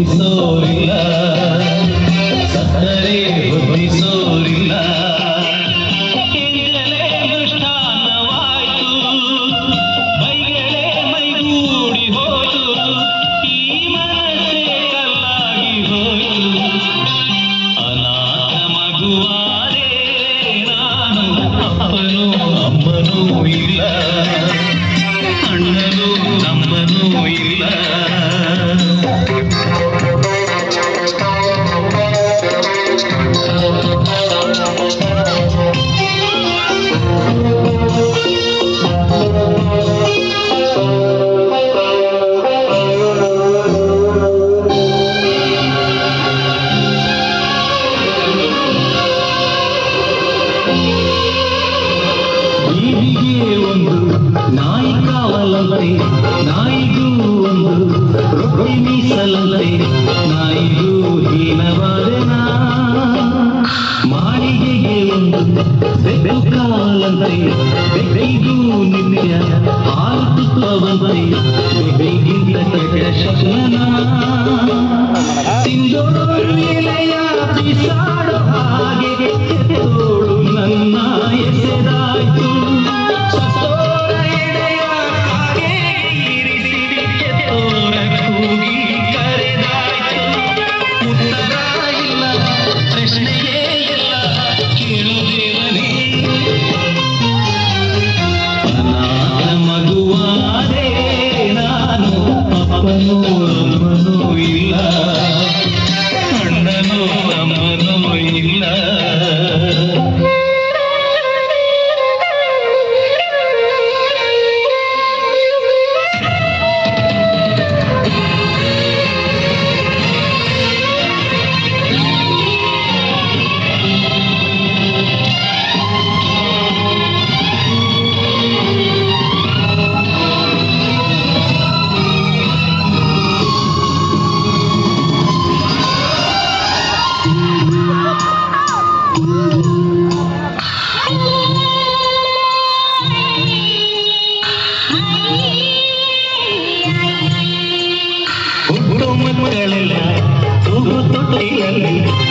ಹೊಂದಿಸೋರಿಲ್ಲ ಸತ್ತರೆ ಹೊಂದಿಸೋರಿಲ್ಲ ಅಮ್ಮನೂ ಇಲ್ಲ. ಅಣ್ಣನೂ ನಮ್ಮನೂ ಇಲ್ಲ. ನಾಯಿಗೂ ಹೀನವಾದೆನಾ ಮಾಳಿಗೆಗೆ ಒಂದು ಬೆಕ್ಕಾಲಂತೆ ಬೆಗೈಗೂ ನಿತ್ಯ ಆಲ್ಪಿಸುವಂತೆ ಬೆಗೈಗಿಂತ ಕಟ್ಟ ಶಕ್ತನ Thank.